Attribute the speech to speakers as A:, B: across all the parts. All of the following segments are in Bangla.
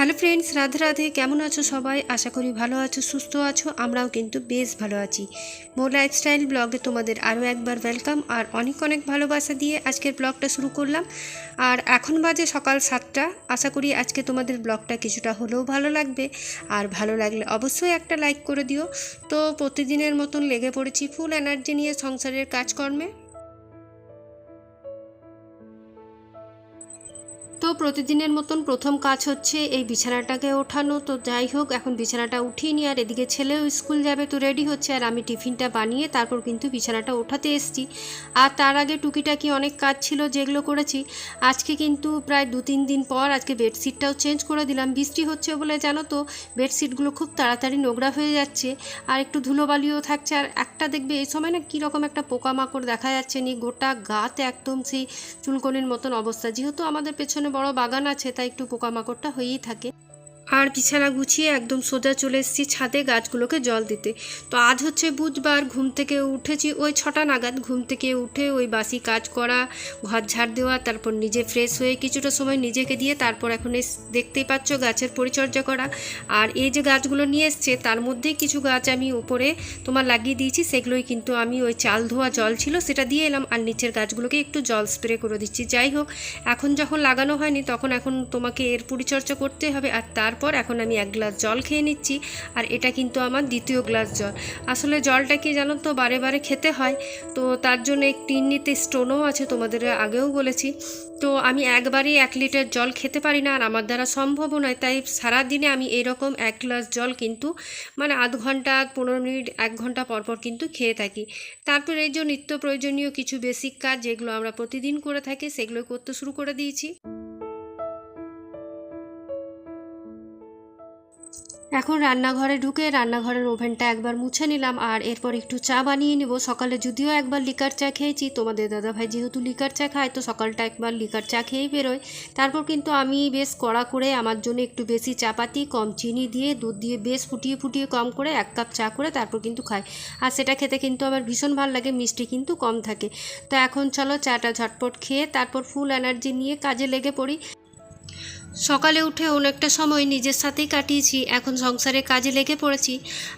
A: হ্যালো ফ্রেন্ডস, রাধে রাধে, কেমন আছো সবাই? আশা করি ভালো আছো, সুস্থ আছো, আমরাও কিন্তু বেশ ভালো আছি। মোর লাইফস্টাইল ব্লগে তোমাদের আরও একবার ওয়েলকাম আর অনেক অনেক ভালোবাসা দিয়ে আজকের ব্লগটা শুরু করলাম। আর এখন বাজে সকাল সাতটা, আশা করি আজকে তোমাদের ব্লগটা কিছুটা হলেও ভালো লাগবে। আর ভালো লাগলে অবশ্যই একটা লাইক করে দিও। তো প্রতিদিনের মতন লেগে পড়েছি ফুল এনার্জি নিয়ে সংসারের কাজকর্মে। তো প্রতিদিনের মতন প্রথম কাজ হচ্ছে এই বিছানাটাকে ওঠানো। তো যাই হোক, এখন বিছানাটা উঠিয়ে নিই আর এদিকে ছেলেও স্কুল যাবে তো রেডি হচ্ছে। আর আমি টিফিনটা বানিয়ে তারপর কিন্তু বিছানাটা ওঠাতে এসেছি। আর তার আগে টুকিটাকি অনেক কাজ ছিল যেগুলো করেছি। আজকে কিন্তু প্রায় দু তিন দিন পর আজকে বেডশিটটাও চেঞ্জ করে দিলাম। বৃষ্টি হচ্ছে বলে জানো তো, বেডশিটগুলো খুব তাড়াতাড়ি নোংরা হয়ে যাচ্ছে। আর একটু ধুলোবালিও থাকছে। আর একটা দেখবে, এই সময় না কীরকম একটা পোকামাকড় দেখা যাচ্ছে নি। গোটা গাতে একদম সেই চুলকনির মতন অবস্থা। যেহেতু আমাদের পেছনে বড় বাগান আছে তাই একটু পোকামাকড়টা হয়েই থাকে। আর বিছানা গুছিয়ে একদম সোজা চলে এসেছি ছাদে গাছগুলোকে জল দিতে। তো আজ হচ্ছে বুধবার, ঘুম থেকে উঠেছি ওই ছটা নাগাদ। ঘুম থেকে উঠে ওই বাসি কাজ করা, ঘর ঝাড় দেওয়া, তারপর নিজে ফ্রেশ হয়ে কিছুটা সময় নিজেকে দিয়ে তারপর এখন দেখতেই পাচ্ছ গাছের পরিচর্যা করা। আর এই যে গাছগুলো নিয়ে এসছে, তার মধ্যেই কিছু গাছ আমি উপরে তোমার লাগিয়ে দিয়েছি, সেগুলোই কিন্তু আমি ওই চাল ধোয়া জল ছিল সেটা দিয়ে এলাম, আর নিচের গাছগুলোকে একটু জল স্প্রে করে দিচ্ছি। যাই হোক, এখন যখন লাগানো হয়নি, তখন এখন তোমাকে এর পরিচর্যা করতে হবে, আর তারপর এখন আমি এক গ্লাস জল খেয়ে নিচ্ছি, আর এটা কিন্তু আমার দ্বিতীয় গ্লাস জল। আসলে জলটা কি জানো তো বারে বারে খেতে হয়, তো তার জন্য এক টিন্নিতে স্টোনও আছে তোমাদের আগেও বলেছি। তো আমি একবারই এক লিটার জল খেতে পারি না, আর আমার দ্বারা সম্ভবও নয়, তাই সারাদিনে আমি এরকম এক গ্লাস জল কিন্তু মানে আধ ঘণ্টা, পনেরো মিনিট, এক ঘণ্টা পর পর কিন্তু খেয়ে থাকি। তারপর এই যে নিত্য প্রয়োজনীয় কিছু বেসিক কাজ, যেগুলো আমরা প্রতিদিন করে থাকি, সেগুলো করতে শুরু করে দিয়েছি। এখন রান্নাঘরে ঢুকে রান্নাঘরের ওভেনটা একবার মুছে নিলাম, আর এরপর একটু চা বানিয়ে নেব। সকালে যদিও একবার লিকার চা খেয়েছি, তোমাদের দাদাভাই যেহেতু লিকার চা খায়, তো সকালটা একবার লিকার চা খেয়েই বেরোয়। তারপর কিন্তু আমি বেশ কড়া করে আমার জন্য একটু বেশি চাপাতি, কম চিনি দিয়ে, দুধ দিয়ে বেশ ফুটিয়ে ফুটিয়ে কম করে এক কাপ চা করে তারপর কিন্তু খাই। আর সেটা খেতে কিন্তু আমার ভীষণ ভালো লাগে, মিষ্টি কিন্তু কম থাকে। তো এখন চলো চাটা ঝটপট খেয়ে তারপর ফুল এনার্জি নিয়ে কাজে লেগে পড়ি। সকালে উঠে অনেকটা সময় নিজের সাথেই কাটিয়েছি, এখন সংসারে কাজে লেগে পড়েছি।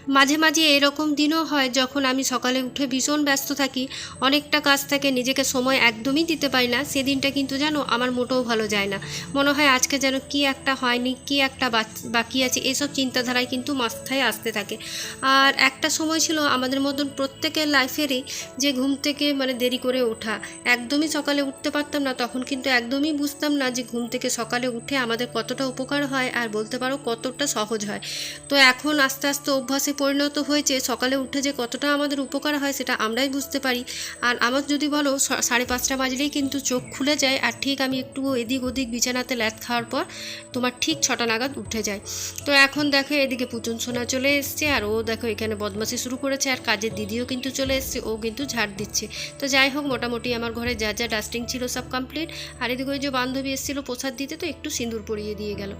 A: মাঝে মাঝে এরকম দিনও হয় যখন আমি সকালে উঠে ভীষণ ব্যস্ত থাকি, অনেকটা কাজ থেকে নিজেকে সময় একদমই দিতে পারি না, সেদিনটা কিন্তু জানো আমার মোটেও ভালো যায় না। মনে হয় আজকে যেন কি একটা হয়নি, কি একটা বাকি আছে, এসব চিন্তাধারায় কিন্তু মাথায় আসতে থাকে। আর একটা সময় ছিল আমাদের মতন প্রত্যেকের লাইফেরই যে ঘুম থেকে মানে দেরি করে ওঠা। একদমই সকালে উঠতে পারতাম না, তখন কিন্তু একদমই বুঝতাম না যে ঘুম থেকে সকালে উঠে আমাদের কতটা উপকার হয় আর বলতে পারো কতটা সহজ হয়। তো এখন আস্তে আস্তে অভ্যাসে পরিণত হয়েছে, সকালে উঠে যে কতটা আমাদের উপকার হয় সেটা আমরাই বুঝতে পারি। আর আমার যদি বলো সাড়ে পাঁচটা বাজলেই কিন্তু চোখ খুলে যায় আর ঠিক আমি একটু এদিক ওদিক বিছানাতে ল্যাথ খাওয়ার পর তোমার ঠিক ছটা নাগাদ উঠে যায়। তো এখন দেখো এদিকে পুচন সোনা চলে এসছে আর ও দেখো এখানে বদমাশি শুরু করেছে আর কাজের দিদিও কিন্তু চলে এসছে, ও কিন্তু ঝাড় দিচ্ছে। তো যাই হোক, মোটামুটি আমার ঘরে যা যা ডাস্টিং ছিল সব কমপ্লিট আর এদিকে ওই যে বান্ধবী এসেছিল প্রসাদ দিতে, তো একটু সিঁদুর পরিয়ে দিয়ে গেল।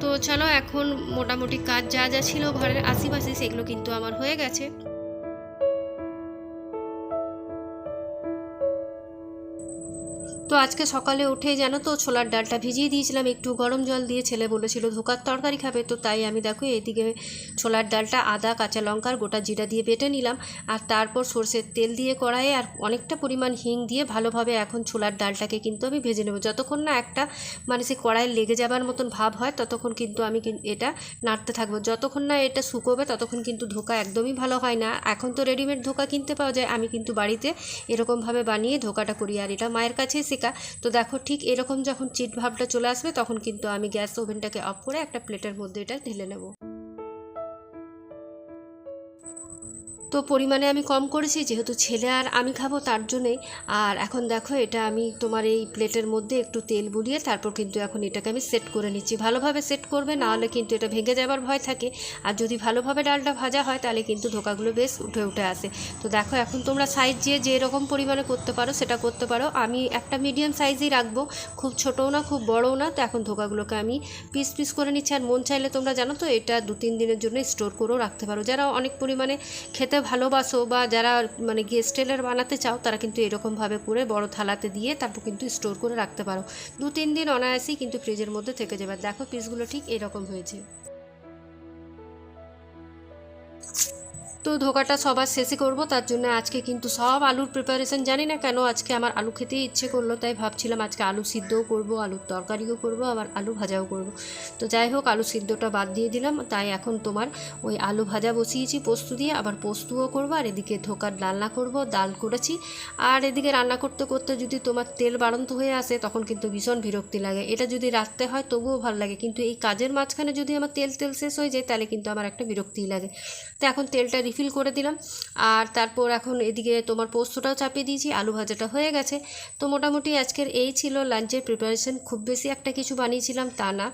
A: তো চলো এখন মোটামুটি কাজ যা যা ছিল ঘরের আশেপাশে সেগুলো কিন্তু আমার হয়ে গেছে। তো আজকে সকালে উঠে জানো তো ছোলার ডালটা ভিজিয়ে দিয়েছিলাম, একটু গরম জল দিয়ে ছেলে বলেছিল ধোকার তরকারি খাবে, তো তাই আমি দেখো এইদিকে ছোলার ডালটা আদা, কাঁচা লঙ্কার গোটা জিরা দিয়ে বেটে নিলাম আর তারপর সর্ষের তেল দিয়ে কড়াইয়ে আর অনেকটা পরিমাণ হিং দিয়ে ভালোভাবে এখন ছোলার ডালটাকে কিন্তু আমি ভেজে নেব। যতক্ষণ না একটা মানে সে কড়াইয়ে লেগে যাবার মতন ভাব হয়, ততক্ষণ কিন্তু আমি এটা নাড়তে থাকব। যতক্ষণ না এটা শুকোবে, ততক্ষণ কিন্তু ধোকা একদমই ভালো হয় না। এখন তো রেডিমেড ধোকা কিনতে পাওয়া যায়, আমি কিন্তু বাড়িতে এরকমভাবে বানিয়ে ধোকাটা করি আর এটা মায়ের কাছেই শেখা তো দেখো, ঠিক এরকম যখন চিট ভাবটা চলে আসবে, তখন কিন্তু আমি গ্যাস ওভেনটাকে অফ করে একটা প্লেটের মধ্যে এটা ঢেলে নেব। তো পরিমাণে আমি কম করেছি, যেহেতু ছেলে আর আমি খাব তার জন্যেই। আর এখন দেখো, এটা আমি তোমার এই প্লেটের মধ্যে একটু তেল বুলিয়ে তারপর কিন্তু এখন এটাকে আমি সেট করে নিচ্ছি। ভালোভাবে সেট করবে, না হলে কিন্তু এটা ভেঙে যাবার ভয় থাকে। আর যদি ভালোভাবে ডালটা ভাজা হয়, তাহলে কিন্তু ধোকাগুলো বেশ উঠে উঠে আসে। তো দেখো, এখন তোমরা সাইজ যে যে রকম পরিমাণে করতে পারো, সেটা করতে পারো। আমি একটা মিডিয়াম সাইজই রাখব, খুব ছোটও না, খুব বড়ও না। তো এখন ধোকাগুলোকে আমি পিস পিস করে নিচ্ছি। আর মন চাইলে তোমরা জানো তো, এটা দু তিন দিনের জন্য স্টোর করেও রাখতে পারো। যারা অনেক পরিমাণে খেতে ভালোবাসো বা যারা মানে গেস্টেলের বানাতে চাও, তারা কিন্তু এরকমভাবে করে বড় থালাতে দিয়ে তারপর কিন্তু স্টোর করে রাখতে পারো। দু তিন দিন অনায়াসেই কিন্তু ফ্রিজের মধ্যে থেকে যাবে। দেখো পিসগুলো ঠিক এরকম হয়েছে। তো ধোকাটা সবার শেষে করব, তার জন্য আজকে কিন্তু সব আলুর প্রিপারেশন জানি না কেন আজকে আমার আলু খেতে ইচ্ছে করল, তাই ভাবছিলাম আজকে আলু সিদ্ধও করব, আলুর তরকারিও করব, আবার আলু ভাজাও করব। তো যাই হোক, আলু সিদ্ধটা বাদ দিয়ে দিলাম, তাই এখন তোমার ওই আলু ভাজা বসিয়েছি, পোস্ত দিয়ে, আবার পোস্তও করব, আর এদিকে ধোকার ডালনা করব, ডাল করেছি। আর এদিকে রান্না করতে করতে যদি তোমার তেল বাড়ন্ত হয়ে আসে, তখন কিন্তু ভীষণ বিরক্তি লাগে। এটা যদি রাখতে হয়, তবুও ভালো লাগে, কিন্তু এই কাজের মাঝখানে যদি আমার তেল তেল শেষ হয়ে যায়, তাহলে কিন্তু আমার একটা বিরক্তিই লাগে। তো এখন তেলটা রিফিল করে দিলাম। আর তারপর এখন এদিকে তোমার পোস্তটাও চাপিয়ে দিয়েছি, আলু ভাজাটা হয়ে গেছে। তো মোটামুটি আজকের এই ছিল লাঞ্চের প্রিপারেশন খুব বেশি একটা কিছু বানিয়েছিলাম তা না।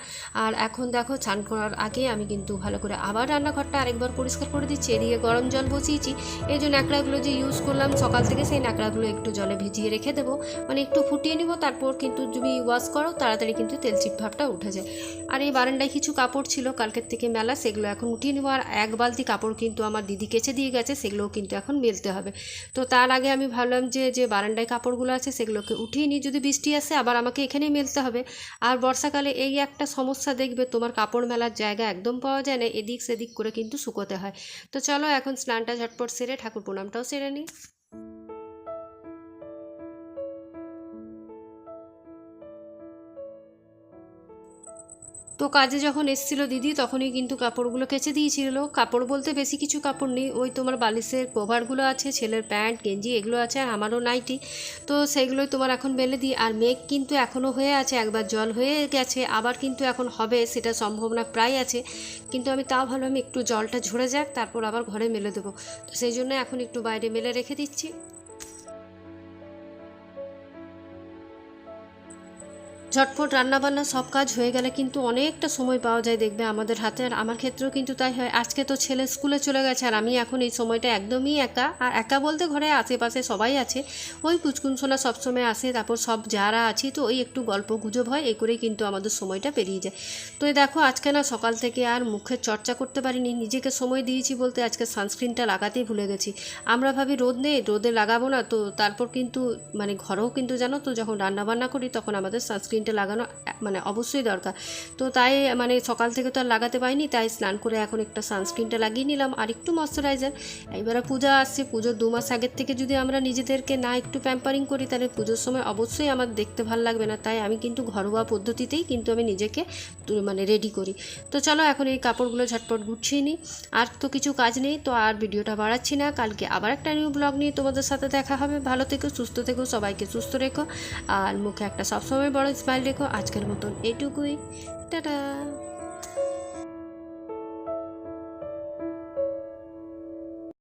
A: আর এখন দেখো চান করার আগে আমি কিন্তু ভালো করে আবার রান্নাঘরটা আরেকবার পরিষ্কার করে দিচ্ছি। এদিকে গরম জল বসিয়েছি। এই যে ন্যাকড়াগুলো যে ইউজ করলাম সকাল থেকে সেই ন্যাকড়াগুলো একটু জলে ভিজিয়ে রেখে দেবো। মানে একটু ফুটিয়ে নিব, তারপর কিন্তু যদি ওয়াশ করো, তাড়াতাড়ি কিন্তু তেল ভাবটা উঠে যায়। আর এই বারান্দায় কিছু কাপড় ছিল, কালকের থেকে মেলা, সেগুলো এখন উঠিয়ে নেব। আর এক বালতি কাপড় কিন্তু আমার দিদি কেচে দিয়ে গেছে, সেগুলোও কিন্তু এখন মেলতে হবে। তো তার আগে আমি ভাবলাম যে যে বারান্দায় কাপড়গুলো আছে সেগুলোকে উঠিয়ে নিই, যদি বৃষ্টি আসে আবার আমাকে এখানেই মেলতে হবে। আর বর্ষাকালে এই একটা সমস্যা দেখবে, তোমার কাপড় মেলার জায়গা একদম পাওয়া যায় না, এদিক সেদিক করে কিন্তু শুকোতে হয়। তো চলো এখন স্নানটা ঝটপট সেরে ঠাকুর প্রণামটাও সেরে নিই। তো কাজে যখন এসেছিল দিদি, তখনই কিন্তু কাপড়গুলো কেচে দিয়েছিল। কাপড় বলতে বেশি কিছু কাপড় নেই। ওই তোমার বালিশের কভারগুলো আছে, ছেলের প্যান্ট, গেঞ্জি, এগুলো আছে আর আমারও নাইটি। তো সেইগুলোই তোমার এখন মেলে দিই। আর মেঘ কিন্তু এখনও হয়ে আছে, একবার জল হয়ে গেছে, আবার কিন্তু এখন হবে, সেটা সম্ভাবনা প্রায় আছে। কিন্তু আমি তাও ভালো আমি একটু জলটা ঝরে যাক, তারপর আবার ঘরে মেলে দেবো। তো সেই জন্য এখন একটু বাইরে মেলে রেখে দিচ্ছি। ঝটফট রান্নাবান্না সব কাজ হয়ে গেলে কিন্তু অনেকটা সময় পাওয়া যায় দেখবে আমাদের হাতে। আর আমার ক্ষেত্রেও কিন্তু তাই হয়। আজকে তো ছেলে স্কুলে চলে গেছে আর আমি এখন এই সময়টা একদমই একা। আর একা বলতে ঘরে আশেপাশে সবাই আছে। ওই কুচকুনসোনা সবসময় আসে, তারপর সব যারা আছি তো ওই একটু গল্প গুজব হয় এই করেই কিন্তু আমাদের সময়টা পেরিয়ে যায়। তো এই দেখো, আজকে না সকাল থেকে আর মুখের চর্চা করতে পারিনি। নিজেকে সময় দিয়েছি বলতে আজকে সানস্ক্রিনটা লাগাতেই ভুলে গেছি। আমরা ভাবি রোদ নেই, রোদে লাগাবো না। তো তারপর কিন্তু মানে ঘরেও কিন্তু জানো তো যখন রান্নাবান্না করি তখন আমাদের সানস্ক্রিনটা লাগানো মানে অবশ্যই দরকার। তো তাই মানে সকাল থেকে তো আর লাগাতে পারিনি, তাই স্নান করে এখন একটা সানস্ক্রিনটা লাগিয়ে নিলাম। আর একটু ময়শ্চারাইজার। এবারে পূজা আসছে, পুজোর দু মাস আগের থেকে যদি আমরা নিজেদেরকে না একটু প্যাম্পারিং করি, তাহলে পুজোর সময় অবশ্যই আমার দেখতে ভালো লাগবে না। তাই আমি কিন্তু ঘরোয়া পদ্ধতিতেই কিন্তু আমি নিজেকে মানে রেডি করি। তো চলো এখন এই কাপড়গুলো ঝটপট গুছিয়ে নিই। আর তো কিছু কাজ নেই, তো আর ভিডিওটা বাড়াচ্ছি না। কালকে আবার একটা নিউ ব্লগ নিয়ে তোমাদের সাথে দেখা হবে। ভালো থেকো, সুস্থ থেকো, সবাইকে সুস্থ রেখো। আর মুখে একটা সবসময় বড় স্মাইল রেখো আজকের মতন এটুকুই। টাটা।